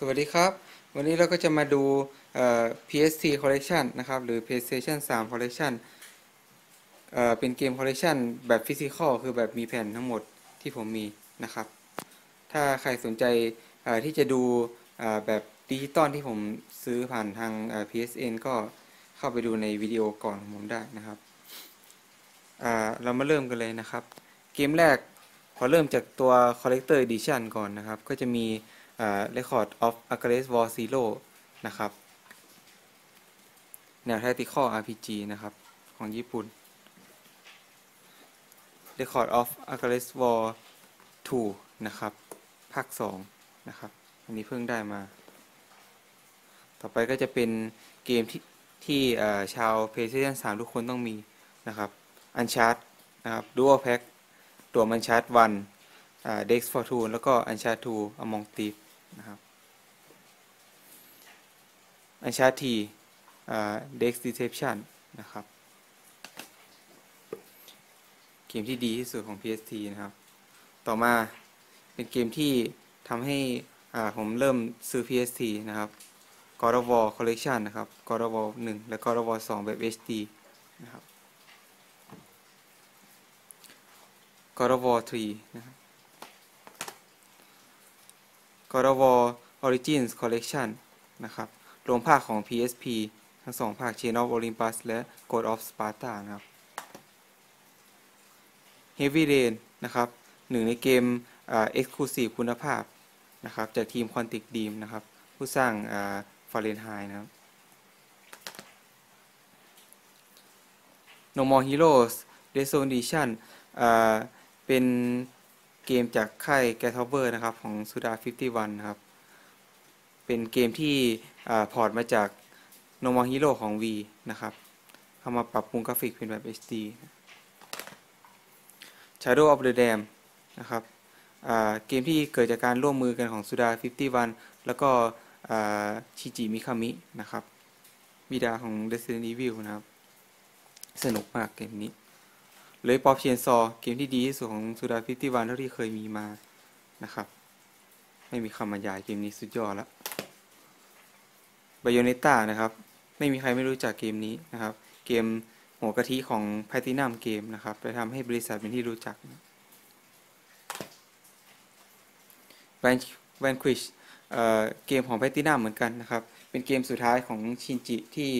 สวัสดีครับ วันนี้เราก็จะมาดู PST Collection นะครับ หรือ PlayStation 3 Collection เเป็นเกม Collection แบบฟิสิกอลคือแบบมีแผ่นทั้งหมดที่ผมมีนะครับ ถ้าใครสนใจที่จะดูแบบดิจิตอลที่ผมซื้อผ่านทาง PSN ก็เข้าไปดูในวิดีโอก่อนของผมได้นะครับเรามาเริ่มกันเลยนะครับ เกมแรกขอเริ่มจากตัว Collector Edition ก่อนนะครับ ก็จะมี Record of a g r e s s War Zero นะครับ แนว Tactical RPG นะครับ ของญี่ปุ่น Record of a g r e s s War 2 นะครับ ภาค 2 นะครับ อันนี้เพิ่งได้มา ต่อไปก็จะเป็นเกมที่ที่ชาว PlayStation 3 ทุกคนต้องมีนะครับ Uncharted นะครับ Dual Pack ตัว Uncharted 1 Dex Fortune แล้วก็ Uncharted 2 Among Thieves นะครับ Uncharted T Dex Deception นะครับ เกมที่ดีที่สุดของ PST นะครับ ต่อมาเป็นเกมที่ทำให้ผมเริ่มซื้อ PST นะครับ God of War Collection นะครับ God of War 1 และ God of War 2 แบบ HD นะครับ God of War 3นะครับ God of War Origins Collection นะครับรวมภาคของ PSP ทั้งสองภาค Chain of Olympus และ God of Sparta นะครับ Heavy Rain นะครับหนึ่งในเกม Exclusive คุณภาพนะครับจากทีม Quantic Dream นะครับ ผู้สร้าง Fahrenheit นะครับ No More Heroes Resolution เป็น เกมจากค่าย g a t o v e r นะครับของ Suda 51นะครับ เป็นเกมที่พอร์ตมาจาก No More Hero ของ V นะครับเขามาปรับปรุงกราฟิกเป็นแบบ HD Shadow of the Dam นะครับเกมที่เกิดจากการร่วมมือกันของ Suda 51 แล้วก็ชิจิมิคามินะครับบิดาของ Resident Evil นะครับ สนุกมากเกมนี้ เลยปอเชียนซอเกมที่ดีที่สุดของสุดาฟิตี้วันเท่าที่เคยมีมานะครับ ไม่มีคำบรรยายเกมนี้สุดยอดแล้วไบโอเนต้านะครับ ไม่มีใครไม่รู้จักเกมนี้นะครับ เกมหัวกะทิของแพทินัมเกมนะครับไปทำให้บริษัทเป็นที่รู้จักแวนแวนควิชเกมของแพทินัมเหมือนกันนะครับ เป็นเกมสุดท้ายของชินจิที่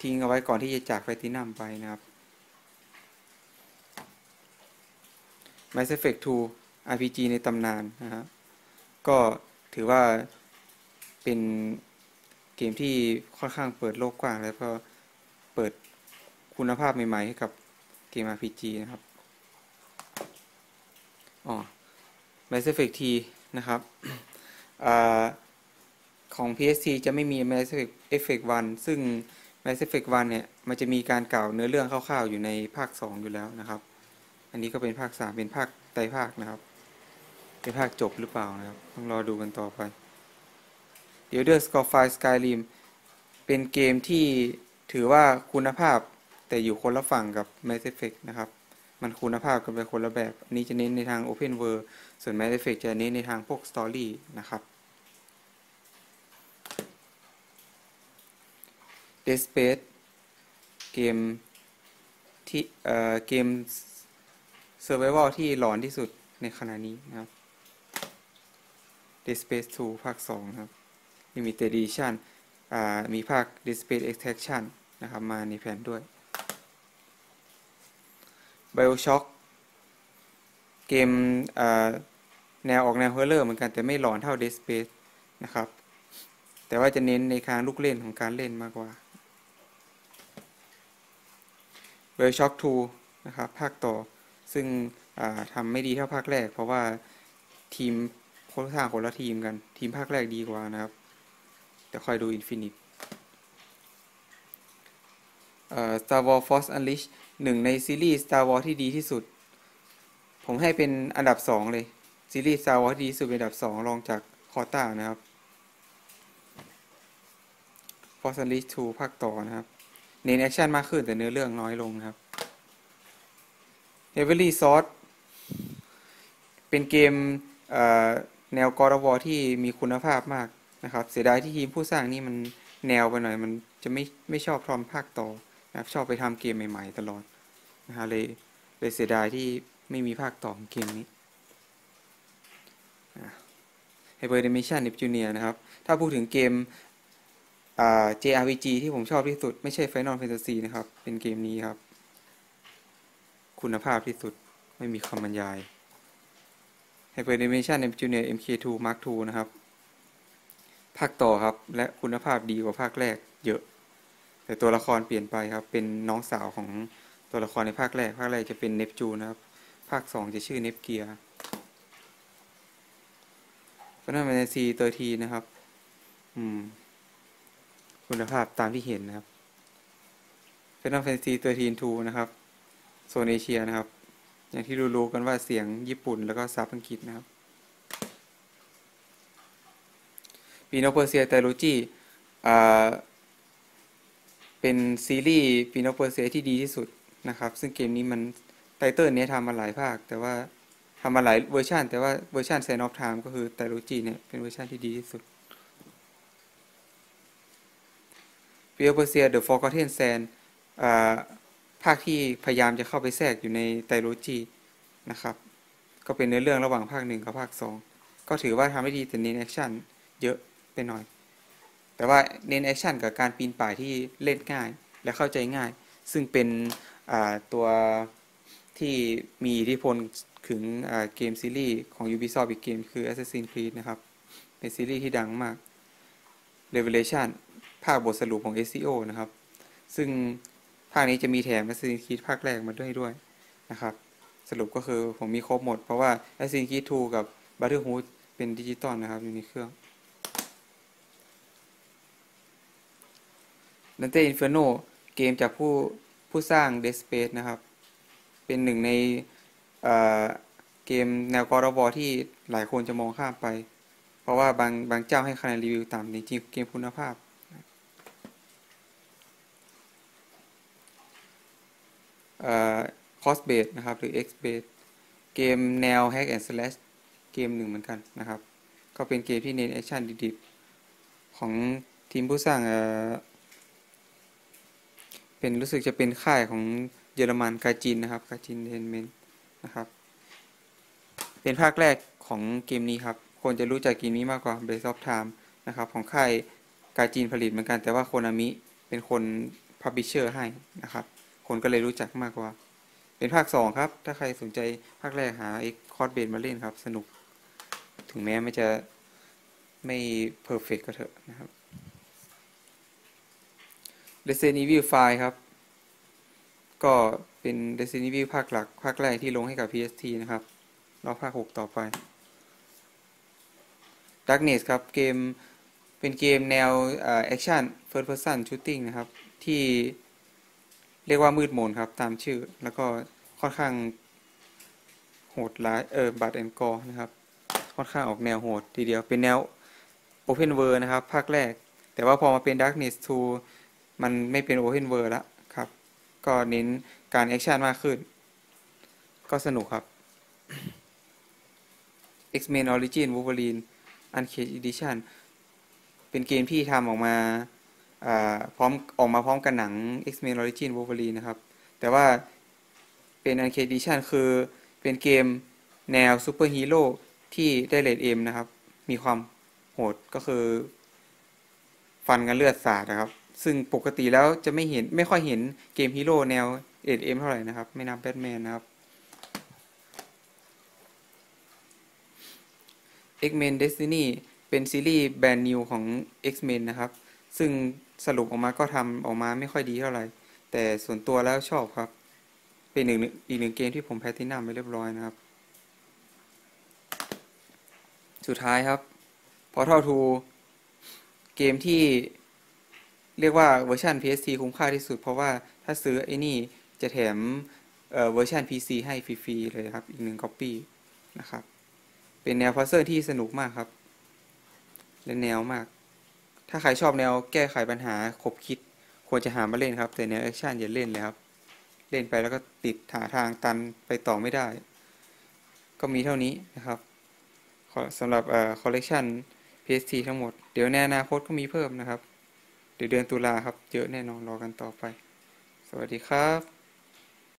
ทิ้งเอาไว้ก่อนที่จะจากแพทินัมไปนะครับ Mass Effect 2 RPG ในตำนานนะครับก็ถือว่าเป็นเกมที่ค่อนข้างเปิดโลกกว้าง แล้วก็เปิดคุณภาพใหม่ๆให้กับเกม RPG นะครับอ๋อ Mass Effect T นะครับอของ PSC จะไม่มี Mass Effect 1 ซึ่ง Mass Effect 1 เนี่ย มันจะมีการกล่าวเนื้อเรื่องคร่าวๆ อยู่ในภาค 2 อยู่แล้วนะครับ อันนี้ก็เป็นภาค3เป็นภาคไตภาคนะครับเป็นภาคจบหรือเปล่านะครับ ต้องรอดูกันต่อไป The Elder Scrolls Skyrim เป็นเกมที่ถือว่าคุณภาพแต่อยู่คนละฝั่งกับ Mass Effect นะครับ มันคุณภาพกันไปคนละแบบ อันนี้จะเน้นในทาง Open World ส่วน Mass Effect จะเน้นในทางพวก Story นะครับ Dead Space เกมที่เอ่อเกม Survival ที่หลอนที่สุดในขณะนี้นะครับ Dead Space 2 ภาค2นะครับ Limited Edition มีภาค Dead Space Extraction นะครับ มาในแผ่นด้วย Bioshock เกมแนวออกแนวฮอร์เรอร์เหมือนกันแต่ไม่หลอนเท่า Dead Space นะครับ แต่ว่าจะเน้นในทางลูกเล่นของการเล่นมากกว่า Bioshock 2 นะครับ ภาคต่อ ซึ่งทำไม่ดีเท่าภาคแรก เพราะว่าทีมโค้ชสร้างคนละทีมกัน ทีมภาคแรกดีกว่านะครับแต่ค่อยดู Infinite Star Wars Force Unleashed หนึ่งในซีรีส์ Star Wars ที่ดีที่สุด ผมให้เป็นอันดับ 2 เลย ซีรีส์ Star Wars ที่ดีที่สุดเป็นอันดับ 2 รองจากคอต้านะครับ Force Unleashed 2ภาคต่อนะครับ เน้นแอคชั่นมากขึ้นแต่เนื้อเรื่องน้อยลงนะครับ Heavenly Sword เป็นเกมแนวกอร์วอที่มีคุณภาพมากนะครับ เสียดายที่ทีมผู้สร้างนี่มันแนวไปหน่อย มันจะไม่ไม่ชอบทำภาคต่อนะครับชอบไปทำเกมใหม่ ๆ ตลอดนะฮะเลยเลยเสียดายที่ไม่มีภาคต่อของเกมนี้ Hyper Dimension Neptunia นะครับ ถ้าพูดถึงเกม JRPG ที่ผมชอบที่สุด ไม่ใช่ Final Fantasy นะครับ เป็นเกมนี้ครับ คุณภาพที่สุดไม่มีคำบรรยาย Hyper Dimension Neptunia MK2 Mark II นะครับ ภาคต่อครับ และคุณภาพดีกว่าภาคแรกเยอะ แต่ตัวละครเปลี่ยนไปครับ เป็นน้องสาวของตัวละครในภาคแรก ภาคแรกจะเป็นเนปจูนะครับ ภาค 2 จะชื่อเนปเกียร์ Final Fantasy 13นะครับ อืม คุณภาพตามที่เห็นนะครับ Final Fantasy 13 2นะครับ โซนเอเชียนะครับ อย่างที่รู้ๆกันว่าเสียงญี่ปุ่นแล้วก็ซับอังกฤษนะครับปีโนเปอร์เซียไตโลจีเป็นซีรีส์ปีโนเปอร์เซียที่ดีที่สุดนะครับ ซึ่งเกมนี้มันไตเติลเนี้ยทำมาหลายภาค แต่ว่าทำมาหลายเวอร์ชันแต่ว่าเวอร์ชัน Sign of Time ก็คือไตโลจีเนี่ยเป็นเวอร์ชันที่ดีที่สุด p i o p e r s i a The Forgotten Sand อ่า ภาคที่พยายามจะเข้าไปแทรกอยู่ในไตรโลจีนะครับ ก็เป็นเนื้อเรื่องระหว่างภาคหนึ่งกับภาคสองก็ถือว่าทำได้ดีแต่เน้นแอคชั่นเยอะไปหน่อย แต่ว่าเน้นแอคชั่นกับการปีนป่ายที่เล่นง่ายและเข้าใจง่าย ซึ่งเป็นตัวที่มีอิทธิพลถึงเกมซีรีส์ของ Ubisoft อีกเกมคือ Assassin's Creed นะครับ เป็นซีรีส์ที่ดังมาก Revelation ภาคบทสรุปของ SEO นะครับ ซึ่ง ภาคนี้จะมีแถม Assassin's Creed ภาคแรกมาด้วยด้วยนะครับ สรุปก็คือผมมีครบหมด เพราะว่า Assassin's Creed 2กับ Brotherhood เป็นดิจิตอลนะครับอยู่ในเครื่อง Dante Inferno เกมจากผู้ผู้สร้าง Dead Space นะครับ เป็นหนึ่งในเกมแนวกอร์บอที่หลายคนจะมองข้ามไป เพราะว่าบางบางเจ้าให้คะแนนรีวิวต่ำจริงๆเกมคุณภาพ คอสเบ e นะครับ หรือ X base เกมแนว Hack and Slash เกมหนึ่งเหมือนกันนะครับ ก็เป็นเกมที่เน้นแอคชั่นดิบๆของทีมผู้สร้างเป็นรู้สึกจะเป็นค่ายของเยอรมันกาจินนะครับกาจินเทนเมนนะครับ เป็นภาคแรกของเกมนี้ครับ คนจะรู้จักเกมนี้มากกว่า b r a c e of Time นะครับ ของค่ายกาจินผลิตเหมือนกัน แต่ว่าโคนามิเป็นคนพับบิเชอร์ให้นะครับ คนก็เลยรู้จักมากกว่า เป็นภาค2ครับ ถ้าใครสนใจภาคแรกหาไอ้คอร์ดเบนมาเล่นครับ สนุก ถึงแม้ไม่จะไม่เพอร์เฟกก็เถอะนะครับ Resident Evil 5 ครับ ก็เป็น Resident Evil ภาคหลัก ภาคแรกที่ลงให้กับ PST นะครับรอภาค 6 ต่อไป Darkness ครับ เกมเป็นเกมแนวแอคชั่น First Person Shooting นะครับ ที่ เรียกว่ามืดมนครับตามชื่อ แล้วก็ค่อนข้างโหดร้ายเออบัตแอนกอร์นะครับ ค่อนข้างออกแนวโหดทีเดียวเป็นแนว Open World นะครับ ภาคแรก แต่ว่าพอมาเป็น Darkness 2 มันไม่เป็น Open World แล้วครับ ก็เน้นการแอคชั่นมากขึ้น ก็สนุกครับ X-Men Origin Wolverine Uncaged Edition เป็นเกมที่ทำออกมา พร้อมออกมาพร้อมกับหนัง X-Men Origin Wolverine นะครับ แต่ว่าเป็น Uncaged Edition คือเป็นเกมแนวซูเปอร์ฮีโร่ที่ได้เลดเอ็มนะครับ มีความโหดก็คือ ฟันกันเลือดสาดนะครับ ซึ่งปกติแล้วจะไม่เห็นไม่ค่อยเห็นเกมฮีโร่แนวเอ็ดเอ็มเท่าไหร่นะครับ ไม่นับแบทแมนนะครับ X-Men Destiny เป็นซีรีส์แบรนด์นิวของ X-Men นะครับ ซึ่ง สรุปออกมาก็ทำออกมาไม่ค่อยดีเท่าไหร่ แต่ส่วนตัวแล้วชอบครับ เป็นหนึ่งอีกหนึ่งเกมที่ผมแพทินัมไปเรียบร้อยนะครับ สุดท้ายครับ Portal 2เกมที่เรียกว่าเวอร์ชัน PST คุ้มค่าที่สุด เพราะว่าถ้าซื้อไอ้นี่จะแถมเเวอร์ชัน PC ให้ฟรีๆเลยครับ อีกหนึ่งก๊อปปี้นะครับ เป็นแนวพัซเซอร์ที่สนุกมากครับ และแนวมาก ถ้าใครชอบแนวแก้ไขปัญหาคบคิด ควรจะหามาเล่นครับ แต่แนวแอคชั่นอย่าเล่นเลยครับ เล่นไปแล้วก็ติดหาทางตันไปต่อไม่ได้ ก็มีเท่านี้นะครับสำหรับคอลเลกชัน PST ทั้งหมด เดี๋ยวในอนาคตก็มีเพิ่มนะครับ เดี๋ยวเดือนตุลาครับ เยอะแน่นอนรอกันต่อไป สวัสดีครับ